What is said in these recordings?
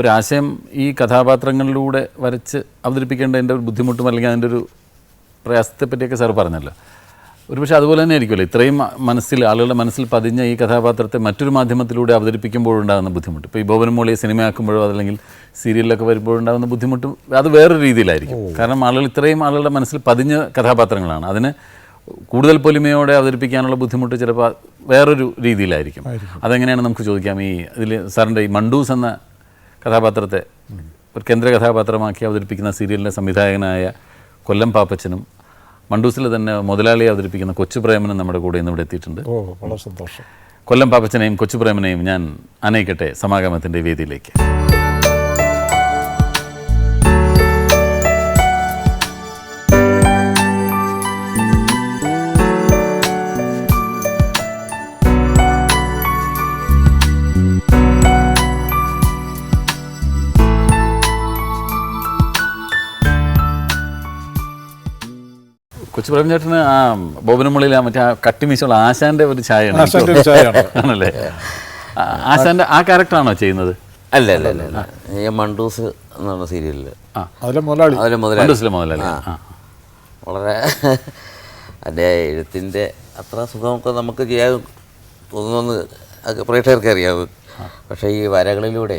ഒരു ആശയം ഈ കഥാപാത്രങ്ങളിലൂടെ വരച്ച് അവതരിപ്പിക്കേണ്ടതിന്റെ ഒരു ബുദ്ധിമുട്ടും അല്ലെങ്കിൽ അതിന്റെ ഒരു പ്രയാസത്തെ പറ്റിയൊക്കെ സാർ പറഞ്ഞല്ലോ. ഒരുപക്ഷെ അതുപോലെ തന്നെ ആയിരിക്കുമല്ലോ. ഇത്രയും മനസ്സിൽ ആളുകളുടെ മനസ്സിൽ പതിഞ്ഞ ഈ കഥാപാത്രത്തെ മറ്റൊരു മാധ്യമത്തിലൂടെ അവതരിപ്പിക്കുമ്പോഴുണ്ടാകുന്ന ബുദ്ധിമുട്ട്. ഇപ്പോൾ ഈ ബോബനുമോളിയെ സിനിമയാക്കുമ്പോഴോ അതല്ലെങ്കിൽ സീരിയലിലൊക്കെ വരുമ്പോഴുണ്ടാകുന്ന ബുദ്ധിമുട്ടും അത് വേറൊരു രീതിയിലായിരിക്കും. കാരണം ആളുകൾ ഇത്രയും ആളുകളുടെ മനസ്സിൽ പതിഞ്ഞ കഥാപാത്രങ്ങളാണ്. അതിന് കൂടുതൽ പൊലിമയോടെ അവതരിപ്പിക്കാനുള്ള ബുദ്ധിമുട്ട് ചിലപ്പോൾ വേറൊരു രീതിയിലായിരിക്കും. അതെങ്ങനെയാണ് നമുക്ക് ചോദിക്കാം? ഈ ഇതിൽ സാറിന്റെ ഈ മണ്ടൂസ് എന്ന കഥാപാത്രത്തെ ഒരു കേന്ദ്ര കഥാപാത്രമാക്കി അവതരിപ്പിക്കുന്ന സീരിയലിന്റെ സംവിധായകനായ കൊല്ലം പാപ്പച്ചനും മണ്ടൂസിൽ തന്നെ മുതലാളിയെ അവതരിപ്പിക്കുന്ന കൊച്ചുപ്രേമനും നമ്മുടെ കൂടെ ഇന്ന് ഇവിടെ എത്തിയിട്ടുണ്ട്. വളരെ സന്തോഷം. കൊല്ലം പാപ്പച്ചനെയും കൊച്ചുപ്രേമനെയും ഞാൻ അനയിക്കട്ടെ സമാഗമത്തിന്റെ വേദിയിലേക്ക്. കൊച്ചു പ്രേംചേട്ടന് ആ ബോബനമുള്ളിൽ ആ മറ്റേ ആ കട്ടിമീശുള്ള ആശാന്റെ ഒരു ചായ ആശാന്റെ ഒരു ചായയാണ്. ആണല്ലേ? ആ, ആശാന്റെ ആ ക്യാരക്ടറാണോ ചെയ്യുന്നത്? അല്ല അല്ല അല്ല മണ്ടൂസ് എന്ന് പറഞ്ഞ സീരിയലിൽ അതിലെ മുതലാളി. അതിൽ മുതലാളി. മണ്ടൂസിലെ മുതലല്ലേ ആ. വളരെ അതിന്റെ എഴുത്തിന്റെ അത്ര സുഖമൊക്കെ നമുക്ക് ചെയ്യാൻ തോന്നുന്നു അത് പ്രേക്ഷകർക്ക് അറിയാവും. പക്ഷേ ഈ വരകളിലൂടെ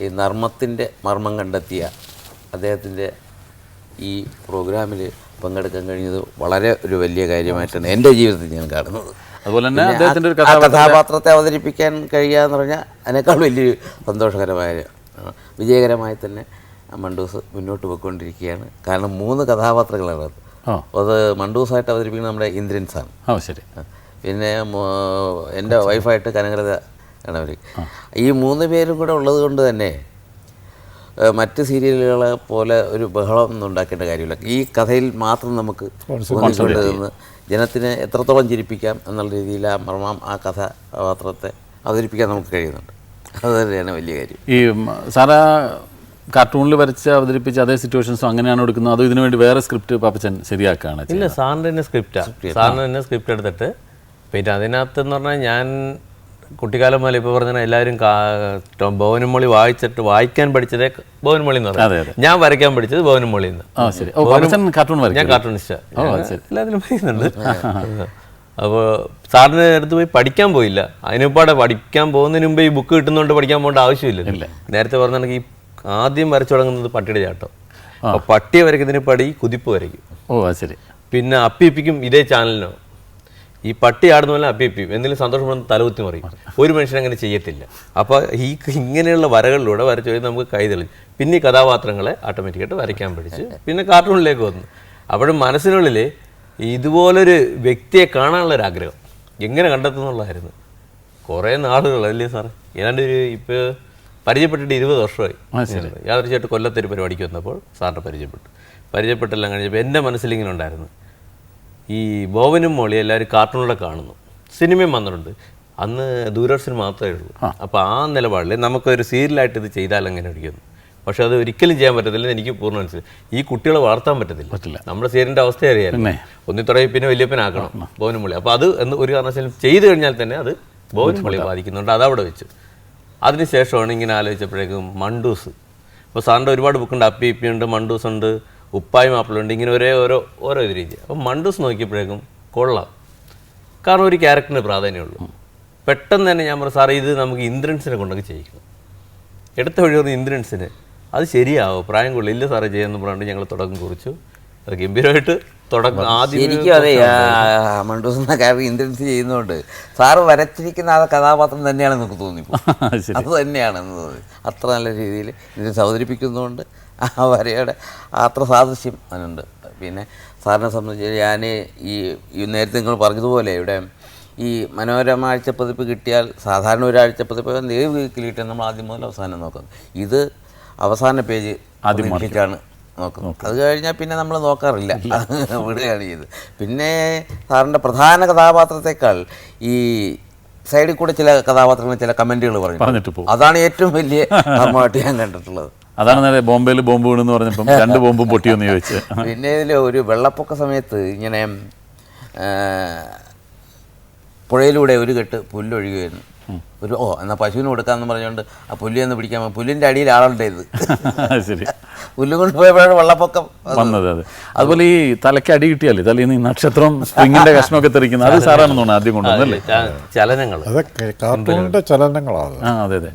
ഈ നർമ്മത്തിന്റെ മർമ്മം കണ്ടെത്തിയ അദ്ദേഹത്തിന്റെ ഈ പ്രോഗ്രാമിൽ പങ്കെടുക്കാൻ കഴിഞ്ഞത് വളരെ ഒരു വലിയ കാര്യമായിട്ടാണ് എന്റെ ജീവിതത്തിൽ ഞാൻ കാണുന്നത്. അതുപോലെ തന്നെ അദ്ദേഹത്തിന്റെ ഒരു കഥാപാത്രത്തെ അവതരിപ്പിക്കാൻ കഴിയുക എന്ന് പറഞ്ഞാൽ അതിനേക്കാൾ വലിയൊരു സന്തോഷകരമായ വിജയകരമായി തന്നെ മണ്ടൂസ് മുന്നോട്ട് പോയിക്കൊണ്ടിരിക്കുകയാണ്. കാരണം മൂന്ന് കഥാപാത്രങ്ങളാണ് അത്. അത് മണ്ടൂസായിട്ട് അവതരിപ്പിക്കുന്നത് നമ്മുടെ ഇന്ദ്രൻസാണ് ഓ ശരി. പിന്നെ എന്റെ വൈഫായിട്ട് കനകരത ആണ് അവർ ഈ മൂന്ന് പേരും കൂടെ ഉള്ളത് കൊണ്ട് തന്നെ മറ്റ് സീരിയലുകളെ പോലെ ഒരു ബഹളം ഒന്നും ഉണ്ടാക്കേണ്ട കാര്യമില്ല. ഈ കഥയിൽ മാത്രം നമുക്ക് നിന്ന് ജനത്തിനെ എത്രത്തോളം ചിരിപ്പിക്കാം എന്നുള്ള രീതിയിൽ ആ മർമ്മം ആ കഥാപാത്രത്തെ അവതരിപ്പിക്കാൻ നമുക്ക് കഴിയുന്നുണ്ട്. അത് തന്നെയാണ് വലിയ കാര്യം. ഈ സാറ സാറാ കാർട്ടൂണിൽ വരച്ച് അവതരിപ്പിച്ച അതേ സിറ്റുവേഷൻസും അങ്ങനെയാണ് എടുക്കുന്നത്. അതോ ഇതിനുവേണ്ടി വേറെ സ്ക്രിപ്റ്റ് പാപ്പച്ചൻ ശരിയാക്കുകയാണ് ഇല്ല സാറിന്റെ തന്നെ സ്ക്രിപ്റ്റാണ് സാറിന് തന്നെ സ്ക്രിപ്റ്റ് എടുത്തിട്ട്. പിന്നെ അതിനകത്ത് എന്ന് പറഞ്ഞാൽ ഞാൻ കുട്ടിക്കാലം മുതൽ ഇപ്പോൾ പറഞ്ഞാൽ എല്ലാവരും ഭവനമൊളി വായിച്ചിട്ട് വായിക്കാൻ പഠിച്ചതേ ഭവനമൊളി എന്ന് പറഞ്ഞു ഞാൻ വരയ്ക്കാൻ പഠിച്ചത് ഭവനമൊളി എന്ന്. കാർട്ടൂൺ ഞാൻ കാർട്ടൂണിസ്റ്റാണ് എല്ലാത്തിലും പറയുന്നുണ്ട് അപ്പോൾ സാറിന് അടുത്ത് പോയി പഠിക്കാൻ പോയില്ല. അതിനുപാടെ പഠിക്കാൻ പോകുന്നതിന് മുമ്പേ ഈ ബുക്ക് കിട്ടുന്നതുകൊണ്ട് പഠിക്കാൻ പോകേണ്ട ആവശ്യമില്ല. നേരത്തെ പറഞ്ഞാണെങ്കിൽ ആദ്യം വരച്ചു തുടങ്ങുന്നത് പട്ടിയുടെ ചാട്ടം. പട്ടിയെ വരയ്ക്കുന്നതിന് പടി കുതിപ്പ് വരയ്ക്കും. ഓ ശരി. പിന്നെ അപ്പിപ്പിക്കും ഇതേ ചാനലിനോ ഈ പട്ടി ആടുന്ന പോലെ അപ്പിപ്പിക്കും എന്തെങ്കിലും സന്തോഷപ്പെടുന്ന തലകുത്തി മറിയും. ഒരു മനുഷ്യൻ അങ്ങനെ ചെയ്യത്തില്ല. അപ്പോൾ ഈ ഇങ്ങനെയുള്ള വരകളിലൂടെ വരച്ചു നമുക്ക് കൈ തെളിഞ്ഞു. പിന്നെ ഈ കഥാപാത്രങ്ങളെ ഓട്ടോമാറ്റിക്കായിട്ട് വരയ്ക്കാൻ പഠിച്ചു പിന്നെ കാർട്ടൂണിലേക്ക് വന്നു. അപ്പോഴും മനസ്സിനുള്ളിൽ ഇതുപോലൊരു വ്യക്തിയെ കാണാനുള്ള ഒരു ആഗ്രഹം എങ്ങനെ കണ്ടെത്തുന്നുള്ളതായിരുന്നു. കുറേ നാളുകളല്ലേ സാർ സാറേ? ഏതാണ്ട് ഒരു ഇപ്പോൾ പരിചയപ്പെട്ടിട്ട് ഇരുപത് വർഷമായി. യാദൃശ്യമായിട്ട് കൊല്ലത്തൊരു പരിപാടിക്ക് വന്നപ്പോൾ സാറിനെ പരിചയപ്പെട്ടു. പരിചയപ്പെട്ടെല്ലാം കഴിഞ്ഞപ്പോൾ എന്റെ മനസ്സിലിങ്ങനെ ഉണ്ടായിരുന്നു. ഈ ബോവനും മോളി എല്ലാവരും കാർട്ടൂണിലൂടെ കാണുന്നു. സിനിമയും വന്നിട്ടുണ്ട്. അന്ന് ദൂരദർശൻ മാത്രമേ ഉള്ളൂ. അപ്പോൾ ആ നിലപാടിൽ നമുക്കൊരു സീരിയലായിട്ട് ഇത് ചെയ്താൽ അങ്ങനെ ഇരിക്കുന്നു പക്ഷെ അത് ഒരിക്കലും ചെയ്യാൻ പറ്റത്തില്ല എനിക്ക് പൂർണ മനസ്സിലായി. ഈ കുട്ടികളെ വളർത്താൻ പറ്റത്തില്ല. പറ്റില്ല. നമ്മുടെ സീരിയലിന്റെ അവസ്ഥ അറിയാം. ഒന്നി തുടങ്ങി പിന്നെ വലിയപ്പനാക്കണം ബോവനും മോളി അപ്പോൾ അത് എന്ന് ഒരു കാരണവശാലും ചെയ്തു കഴിഞ്ഞാൽ തന്നെ അത് ബോവനും മോളി ബാധിക്കുന്നുണ്ട്. അതവിടെ വെച്ചു. അതിനുശേഷമാണ് ഇങ്ങനെ ആലോചിച്ചപ്പോഴേക്കും മണ്ടൂസ്. ഇപ്പോൾ സാറിന്റെ ഒരുപാട് ബുക്കുണ്ട്. അപ്പി ഇപ്പി ഉണ്ട് മണ്ടൂസ് ഉണ്ട് ഉപ്പായി മാപ്പിളുണ്ട് ഇങ്ങനെ ഒരേ ഓരോ ഓരോ ഇത് രീതി അപ്പം മണ്ടൂസ് നോക്കിയപ്പോഴേക്കും കൊള്ളാം. കാരണം ഒരു ക്യാരക്ടറിന് പ്രാധാന്യമുള്ളൂ. പെട്ടെന്ന് തന്നെ ഞാൻ പറഞ്ഞു സാറേ ഇത് നമുക്ക് ഇന്ദ്രൻസിനെ കൊണ്ടൊക്കെ ചെയ്യിക്കണം. എടുത്ത വഴി പറഞ്ഞ ഇന്ദ്രൻസിന്. അത് ശരിയാവും? പ്രായം കൊള്ളില്ല ഇല്ല സാറേ ചെയ്യാമെന്ന് പറഞ്ഞിട്ട് ഞങ്ങൾ തുടക്കം കുറിച്ചു. അത് ഗംഭീരമായിട്ട് തുടക്കം ആദ്യം എനിക്കും അതെ മണ്ടൂസ് എന്ന ഇന്ദ്രൻസ് ചെയ്യുന്നതുകൊണ്ട് സാറ് വരച്ചിരിക്കുന്ന ആ കഥാപാത്രം തന്നെയാണെന്ന് നമുക്ക് തോന്നി അത് തന്നെയാണെന്ന് തോന്നി. അത്ര നല്ല രീതിയിൽ ഇന്ദ്രൻസ് അവതരിപ്പിക്കുന്നതുകൊണ്ട് ആ വരയുടെ അത്ര സാദൃശ്യം അതിനുണ്ട്. പിന്നെ സാറിനെ സംബന്ധിച്ച് ഞാൻ ഈ ഈ നേരത്തെ നിങ്ങൾ പറഞ്ഞതുപോലെ ഇവിടെ ഈ മനോരമ ആഴ്ചപ്പതിപ്പ് കിട്ടിയാൽ സാധാരണ ഒരാഴ്ച ആഴ്ചപ്പതിപ്പ് ഏത് വീക്കിൽ കിട്ടിയാൽ നമ്മൾ ആദ്യം മുതൽ അവസാനം നോക്കുന്നത് ഇത് അവസാന പേജ് ആദ്യം ാണ് നോക്കുന്നത്. അത് കഴിഞ്ഞാൽ പിന്നെ നമ്മൾ നോക്കാറില്ല. വിടുകയാണ് ചെയ്ത് പിന്നെ സാറിന്റെ പ്രധാന കഥാപാത്രത്തെക്കാൾ ഈ സൈഡിൽ കൂടെ ചില കഥാപാത്രങ്ങൾ ചില കമന്റുകൾ പറഞ്ഞു അതാണ് ഏറ്റവും വലിയ ധർമ്മമായിട്ട് ഞാൻ കണ്ടിട്ടുള്ളത്. അതാണ് നേരെ ബോംബെയിൽ ബോംബ് വീണെന്ന് പറഞ്ഞപ്പം രണ്ട് ബോംബും പൊട്ടിയെന്ന് ചോദിച്ചു. പിന്നെ ഇതിൽ ഒരു വെള്ളപ്പൊക്ക സമയത്ത് ഇങ്ങനെ പുഴയിലൂടെ ഒരു കെട്ട് പുല്ലൊഴുകുമായിരുന്നു ഒരു ഓ എന്നാൽ പശുവിന് കൊടുക്കാമെന്ന് പറഞ്ഞുകൊണ്ട് ആ പുല്ലി ഒന്ന് പിടിക്കാൻ പുല്ലിന്റെ പുല്ലിന്റെ അടിയിൽ ആളുണ്ട് ഇത്. ശരി. പുല്ല് കൊണ്ടുപോയപ്പോഴാണ് വെള്ളപ്പൊക്കം വന്നത്. അതെ. അതുപോലെ ഈ തലയ്ക്ക് അടി കിട്ടിയാലേ തലയിൽ നിന്ന് നക്ഷത്രം സ്പ്രിങ്ങിന്റെ കഷ്ണമൊക്കെ തെറിക്കുന്നത് അത് സാറാണെന്ന് തോന്നുന്നു ആദ്യം കൊണ്ടുവന്നല്ലേ ചലനങ്ങൾ ചലനങ്ങളാണ്. ആ അതെ അതെ.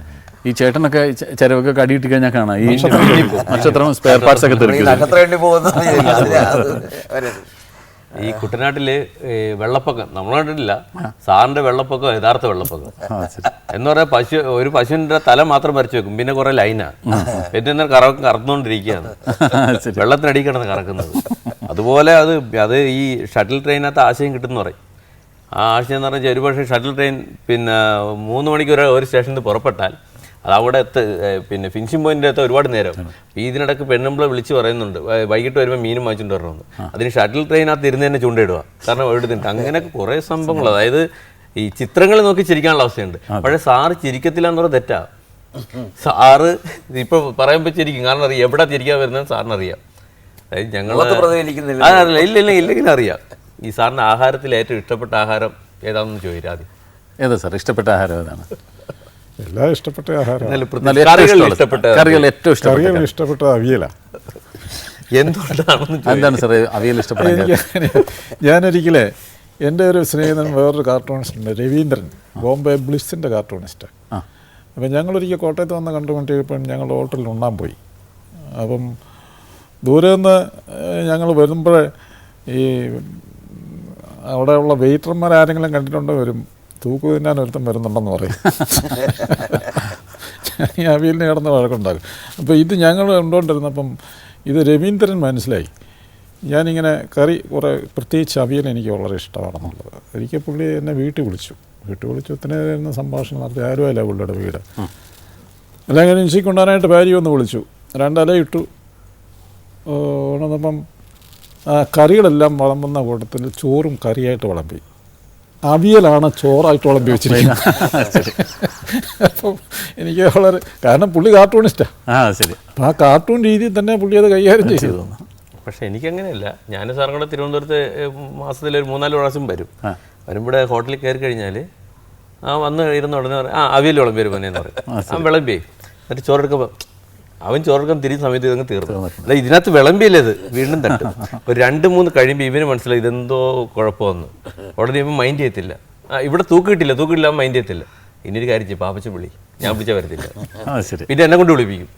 ഈ ചേട്ടനൊക്കെ ചെരവൊക്കെ കടിയിട്ട് കഴിഞ്ഞാൽ കാണാം. ഈ നക്ഷത്രം സ്പെയർ പാർട്സ് ഒക്കെ ഈ കുട്ടനാട്ടിൽ ഈ വെള്ളപ്പൊക്കം നമ്മൾ കണ്ടിട്ടില്ല. സാറിന്റെ വെള്ളപ്പൊക്കം യഥാർത്ഥ വെള്ളപ്പൊക്കം. എന്ന് പറയാ പശു ഒരു പശുവിന്റെ തല മാത്രം വരച്ചു വെക്കും. പിന്നെ കുറെ ലൈനാ പിന്നെ എന്നാൽ കറ കറന്നുകൊണ്ടിരിക്കുകയാണ്. വെള്ളത്തിനടി കിടന്ന് കറക്കുന്നത്. അതുപോലെ അത് അത് ഈ ഷട്ടിൽ ട്രെയിനകത്ത് ആശയം കിട്ടുന്നു പറയും. ആ ആശയം എന്ന് പറഞ്ഞാൽ ഒരുപക്ഷെ ഷട്ടിൽ ട്രെയിൻ പിന്നെ മൂന്ന് മണിക്ക് ഒരു ഒരു സ്റ്റേഷനിൽ നിന്ന് പുറപ്പെട്ടാൽ അത് അവിടെ എത്ത് പിന്നെ ഫിനിഷിംഗ് പോയിന്റിൽ അടുത്ത് ഒരുപാട് നേരം. ഈ ഇതിനിടയ്ക്ക് പെണ്ണുമ്പിളെ വിളിച്ച് പറയുന്നുണ്ട് വൈകിട്ട് വരുമ്പോൾ മീനും വാങ്ങിച്ചുകൊണ്ട് വരണമെന്ന്. അതിന് ഷട്ടിൽ ട്രെയിനകത്ത് ഇരുന്ന് തന്നെ ചൂണ്ടയിടുക കാരണം എഴുതുന്നുണ്ട് അങ്ങനെയൊക്കെ കുറേ സംഭവങ്ങൾ അതായത് ഈ ചിത്രങ്ങൾ നോക്കി ചിരിക്കാനുള്ള അവസ്ഥയുണ്ട്. പക്ഷേ സാറ് ചിരിക്കത്തില്ല എന്ന് പറഞ്ഞാൽ തെറ്റാ. സാറ് ഇപ്പൊ പറയുമ്പോൾ ചിരിക്കും. കാരണം അറിയാം. എവിടെ ചിരിക്കാൻ വരുന്നത് സാറിനറിയാം. അതായത് ഞങ്ങൾ. അതറിയില്ല ഇല്ല ഇല്ല ഇല്ലെങ്കിലും അറിയാം. ഈ സാറിന് ആഹാരത്തിൽ ഏറ്റവും ഇഷ്ടപ്പെട്ട ആഹാരം ഏതാണെന്ന് ചോദിച്ചാൽ ആദ്യം. ഏതാ സാർ? ഇഷ്ടപ്പെട്ട ആഹാരം ഏതാണ്? എല്ലാം ഇഷ്ടപ്പെട്ട ആഹാരം കറികൾ ഏറ്റവും ഇഷ്ടപ്പെട്ട കറികൾ ഇഷ്ടപ്പെട്ട അവിയലാണ് എന്തുകൊണ്ടാണെന്ന് ചോദിച്ചു എന്താണ് സാർ അവിയൽ ഞാനൊരിക്കലേ എന്റെ ഒരു സ്നേഹിതൻ വേറൊരു കാർട്ടൂണിസ്റ്റ് ഉണ്ട് രവീന്ദ്രൻ ബോംബെ ബ്ലിസിന്റെ കാർട്ടൂണിസ്റ്റ്. അപ്പം ഞങ്ങളൊരിക്കൽ കോട്ടയത്ത് വന്ന് കണ്ടുകൊണ്ടിരിക്കുമ്പോൾ ഞങ്ങൾ ഹോട്ടലിൽ ഉണ്ണാൻ പോയി. അപ്പം ദൂരെ നിന്ന് ഞങ്ങൾ വരുമ്പോൾ ഈ അവിടെയുള്ള വെയിറ്റർമാർ ആരെങ്കിലും കണ്ടിട്ടുണ്ടോ? വരും തൂക്ക് തിന്നാൻ ഒരുത്തം വരുന്നുണ്ടെന്ന് പറയും. ഈ അവിയലിന് കിടന്ന് വഴക്കുണ്ടാകും അപ്പോൾ ഇത് ഞങ്ങൾ കണ്ടുകൊണ്ടിരുന്നപ്പം ഇത് രവീന്ദ്രൻ മനസ്സിലായി. ഞാനിങ്ങനെ കറി കുറേ പ്രത്യേകിച്ച് അവിയൽ എനിക്ക് വളരെ ഇഷ്ടമാണെന്നുള്ളത്. എനിക്ക് പുള്ളി എന്നെ വീട്ടിൽ വിളിച്ചു. വീട്ടിൽ വിളിച്ചു ഒത്തിരി നേരം സംഭാഷണം നടത്തി. ആരുമല്ല പുള്ളിയുടെ വീട്. അല്ലെങ്കിൽ ഇഞ്ചി കൊണ്ടുവരാനായിട്ട് ഭാര്യ ഒന്ന് വിളിച്ചു. രണ്ടല ഇട്ടു. ഉണർന്നപ്പം കറികളെല്ലാം വളമ്പുന്ന കൂട്ടത്തിൽ ചോറും കറിയായിട്ട് വിളമ്പി. അവിയലാണ് ചോറായിട്ട് ഉപയോഗിച്ചിരിക്കുന്നത്. അപ്പം എനിക്ക് വളരെ കാരണം പുള്ളി കാർട്ടൂണിസ്റ്റാ. ആ ശരി. അപ്പം ആ കാർട്ടൂൺ രീതിയിൽ തന്നെ പുള്ളി അത് കൈകാര്യം ചെയ്തു. പക്ഷേ എനിക്കങ്ങനെയല്ല. ഞാൻ സാറും കൂടെ തിരുവനന്തപുരത്ത് മാസത്തിൽ ഒരു മൂന്നാൽ പ്രാവശ്യം വരും. വരുമ്പോൾ ഹോട്ടലിൽ കയറി കഴിഞ്ഞാൽ ആ വന്ന് ഇരുന്ന് ഉടനെ പറയും ആ അവിയൽ വിളമ്പി വരും പൊന്നേന്ന് പറയും. ആ വിളമ്പി. എന്നിട്ട് ചോറെടുക്കുമ്പോൾ അവൻ ചോർക്കം തിരി സമയത്ത് ഇതങ്ങ് തീർന്നു. അല്ല ഇതിനകത്ത് വിളമ്പിയല്ലേ ഇത്? വീണ്ടും തട്ടും. ഒരു രണ്ട് മൂന്ന് കഴിയുമ്പോൾ ഇവന് മനസ്സിലായി ഇതെന്തോ കുഴപ്പമെന്ന്. ഉടനെ ഇവൻ മൈൻഡ് ചെയ്യത്തില്ല. ആ ഇവിടെ തൂക്ക് കിട്ടില്ല തൂക്ക് കിട്ടില്ല അവൻ മൈൻഡ് ചെയ്യത്തില്ല. ഇനിയൊരു കാര്യം ചെയ്യും പാപ്പച്ച വിളി. ഞാൻ പിടിച്ച വരത്തില്ല. പിന്നെ എന്നെ കൊണ്ട് വിളിപ്പിക്കും.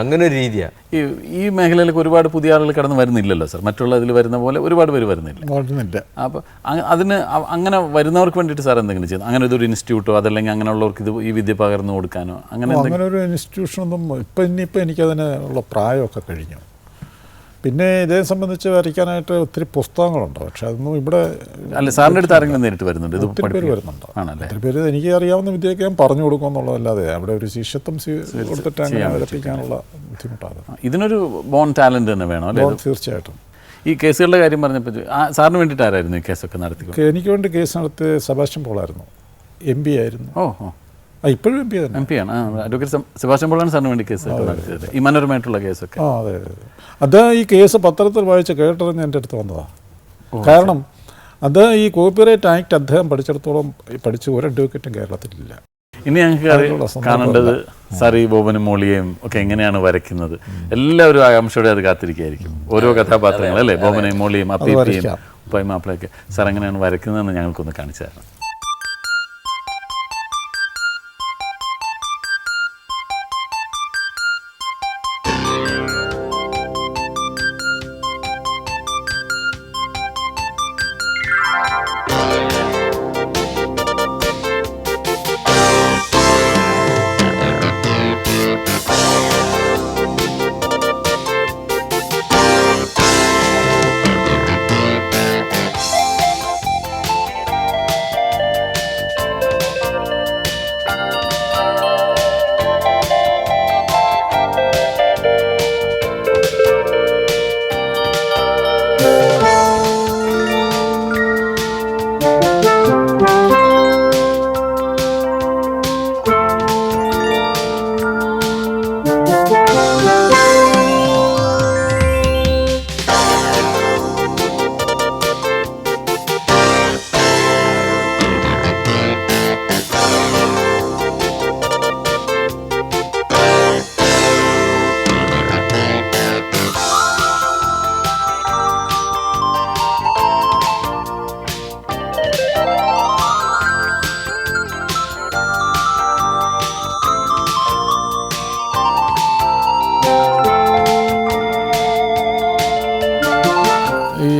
അങ്ങനെ ഒരു രീതിയാണ് ഈ ഈ മേഖലയിലേക്ക് ഒരുപാട് പുതിയ ആളുകൾ കടന്ന് വരുന്നില്ലല്ലോ സർ. മറ്റുള്ള ഇതിൽ വരുന്ന പോലെ ഒരുപാട് പേര് വരുന്നില്ല. വരുന്നില്ല. അപ്പോൾ അതിന് അങ്ങനെ വരുന്നവർക്ക് വേണ്ടിയിട്ട് സാർ എന്തെങ്കിലും ചെയ്യുന്നത് അങ്ങനെ ഇതൊരു ഇൻസ്റ്റിറ്റ്യൂട്ടോ അതല്ലെങ്കിൽ അങ്ങനെയുള്ളവർക്ക് ഇത് ഈ വിദ്യ പകർന്നു കൊടുക്കാനോ? അങ്ങനെ അങ്ങനെ ഒരു ഇൻസ്റ്റിറ്റ്യൂഷനൊന്നും ഇപ്പം ഇനിയിപ്പോൾ എനിക്കതിന് ഉള്ള പ്രായമൊക്കെ കഴിഞ്ഞു. പിന്നെ ഇതേ സംബന്ധിച്ച് വരയ്ക്കാനായിട്ട് ഒത്തിരി പുസ്തകങ്ങളുണ്ട്. പക്ഷെ അതൊന്നും ഇവിടെ അല്ല സാറിന്റെ അടുത്ത് ആരെങ്കിലും നേരിട്ട് വരുന്നുണ്ട്? ഇത് ഒത്തിരി പേര്? വരുന്നുണ്ട്. ആണല്ലേ? ഒത്തിരി പേര് എനിക്ക് അറിയാവുന്ന വിദ്യയൊക്കെ ഞാൻ പറഞ്ഞു കൊടുക്കും എന്നുള്ളതല്ലാതെ അവിടെ ഒരു ശിഷ്യത്വം കൊടുത്തിട്ടാണ് കൊടുത്തിട്ട് അങ്ങനെ വരപ്പിക്കാനുള്ള ബുദ്ധിമുട്ടാണ്. ഇതിനൊരു ബോൺ ടാലന്റ് തന്നെ വേണം അല്ലേ? തീർച്ചയായിട്ടും. ഈ കേസുകളുടെ കാര്യം പറഞ്ഞപ്പോൾ സാറിന് വേണ്ടിയിട്ട് ആരായിരുന്നു ഈ കേസൊക്കെ നടത്തി എനിക്ക് വേണ്ടി കേസ് നടത്തിയ സെബാസ്റ്റ്യൻ പോളായിരുന്നു. എം പി ആയിരുന്നു. ഓ ഓ ഇപ്പോഴും എം പി തന്നെ. എം പി ആണ്. അഡ്വക്കേറ്റ് സെബാസ്റ്റ്യൻ പോളാണ് സാറിന് വേണ്ടി കേസ് നടത്തിയത് ഈ മനോരമായിട്ടുള്ള കേസൊക്കെ. ആ അതെ അതെ അതെ. ഈ കേസ് പത്രത്തിൽ വായിച്ച് കേട്ടറിഞ്ഞ് എന്റെ അടുത്ത് വന്നതാണ് കാരണം അത് ഈ കോപ്പിറൈറ്റ് ആക്ട് അദ്ദേഹം പഠിച്ചിടത്തോളം പഠിച്ച ഒരു അഡ്വക്കേറ്റും കേരളത്തിലില്ല. ഇനി ഞങ്ങൾക്ക് കാണേണ്ടത് സാർ ഈ ബോബനും മോളിയെയും ഒക്കെ എങ്ങനെയാണ് വരയ്ക്കുന്നത്? എല്ലാവരും ആകാംക്ഷയോടെ അത് കാത്തിരിക്കുകയായിരിക്കും. ഓരോ കഥാപാത്രങ്ങൾ അല്ലേ? ബോബനെയും മോളിയും അപ്പയും. ഉപ്പായും മാപ്പിളയൊക്കെ. സാർ എങ്ങനെയാണ് വരയ്ക്കുന്നതെന്ന് ഞങ്ങൾക്കൊന്ന് കാണിച്ചു തരണം.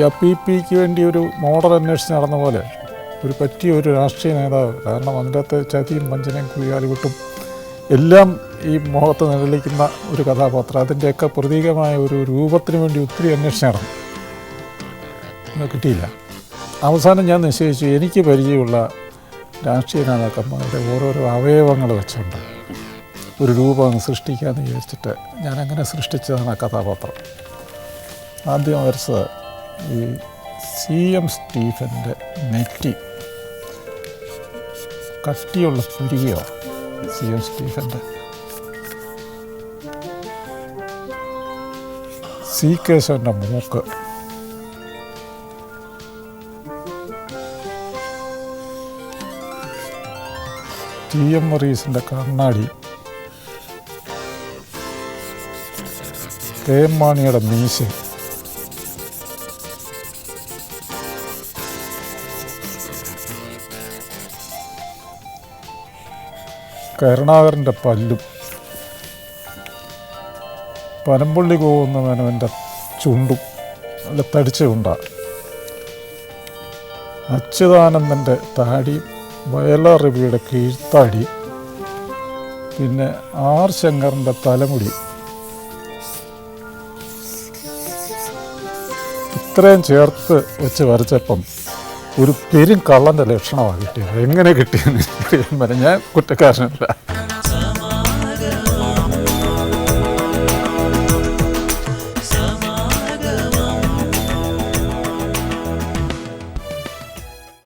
പി പിക്ക് വേണ്ടി ഒരു മോഡൽ അന്വേഷിച്ച് നടന്ന പോലെ ഒരു പറ്റിയ ഒരു രാഷ്ട്രീയ നേതാവ് കാരണം അതിന്റെ അകത്ത് ചതിയും വഞ്ചനയും കുഴിയാലിവിട്ടും എല്ലാം ഈ മുഖത്ത് നിഴലിക്കുന്ന ഒരു കഥാപാത്രം. അതിന്റെയൊക്കെ പ്രതീകമായ ഒരു രൂപത്തിന് വേണ്ടി ഒത്തിരി അന്വേഷിച്ച് നടന്നു. കിട്ടിയില്ല. അവസാനം ഞാൻ നിശ്ചയിച്ചു എനിക്ക് പരിചയമുള്ള രാഷ്ട്രീയ നേതാക്കന്മാരുടെ ഓരോരോ അവയവങ്ങൾ വെച്ചുകൊണ്ട് ഒരു രൂപം സൃഷ്ടിക്കാമെന്ന് വിചാരിച്ചിട്ട് ഞാനങ്ങനെ സൃഷ്ടിച്ചതാണ് ആ കഥാപാത്രം. ആദ്യം വരച്ചത് ഈ സി എം സ്റ്റീഫന്റെ നെറ്റി കട്ടിയുള്ള പുരികയോ സി എം സ്റ്റീഫന്റെ? സി കേശവന്റെ മൂക്ക്. ടി എം മറീസിന്റെ കണ്ണാടി. കെ എം മാണിയുടെ മീശ. കരുണാകരന്റെ പല്ലും. പനമ്പള്ളി പോകുന്ന മേനവന്റെ ചുണ്ടും നല്ല തടിച്ച ചുണ്ടാണ് അച്യുതാനന്ദന്റെ താടിയും വയലാർ രവിയുടെ കീഴ്ത്താടി പിന്നെ ആർ ശങ്കറിന്റെ തലമുടി. ഇത്രയും ചേർത്ത് വെച്ച് വരച്ചപ്പം ഒരു പെരും കള്ളന്റെ ലക്ഷണമാണ് കിട്ടിയത്. എങ്ങനെ കിട്ടിയെന്ന് ഞാൻ കുറ്റക്കാരനല്ല.